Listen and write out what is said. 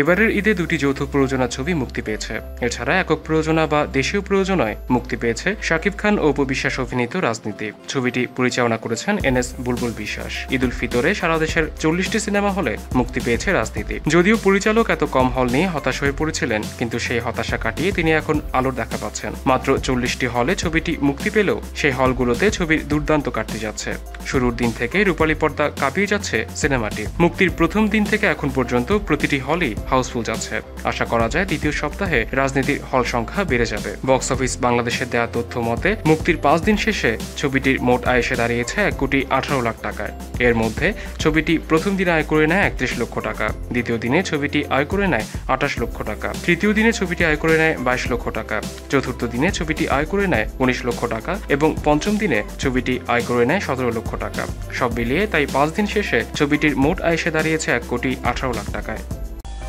এবারের ঈদে দুটি যৌথ প্রযোজনা ছবি মুক্তি পেয়েছে। এছাড়া একক প্রযোজনা বা দেশীয় প্রযোজনায় মুক্তি পেয়েছে শাকিব খান ও উপবিশ্বাস অভিনীত রাজনীতি। ছবিটি পরিচালনা করেছেন এন এস বুলবুল বিশ্বাস। ঈদুল ফিতরে সারা দেশের চল্লিশটি সিনেমা হলে মুক্তি পেয়েছে রাজনীতি। যদিও পরিচালক এত কম হল নিয়ে হতাশ হয়ে পড়েছিলেন, কিন্তু সেই হতাশা কাটিয়ে তিনি এখন আলোর দেখা পাচ্ছেন। মাত্র চল্লিশটি হলে ছবিটি মুক্তি পেলেও সেই হলগুলোতে ছবির দুর্দান্ত কাটতে যাচ্ছে। শুরুর দিন থেকে রূপালী পর্দা কাঁপিয়ে যাচ্ছে সিনেমাটি। মুক্তির প্রথম দিন থেকে এখন পর্যন্ত প্রতিটি হলই হাউসফুল যাচ্ছে। আশা করা যায় দ্বিতীয় সপ্তাহে রাজনীতির হল সংখ্যা বেড়ে যাবে। বক্স অফিস বাংলাদেশের দেয়া তথ্য মতে, মুক্তির পাঁচ দিন শেষে ছবিটির মোট আয় এসে দাঁড়িয়েছে এক কোটি আঠারো লাখ টাকায়। এর মধ্যে ছবিটি প্রথম দিনে আয় করে নেয় একত্রিশ লক্ষ টাকা, দ্বিতীয় দিনে ছবিটি আয় করে নেয় আঠাশ লক্ষ টাকা, তৃতীয় দিনে ছবিটি আয় করে নেয় বাইশ লক্ষ টাকা, চতুর্থ দিনে ছবিটি আয় করে নেয় উনিশ লক্ষ টাকা এবং পঞ্চম দিনে ছবিটি আয় করে নেয় সতেরো লক্ষ টাকা। সব মিলিয়ে তাই পাঁচ দিন শেষে ছবিটির মোট আয় এসে দাঁড়িয়েছে এক কোটি আঠারো লাখ টাকায়।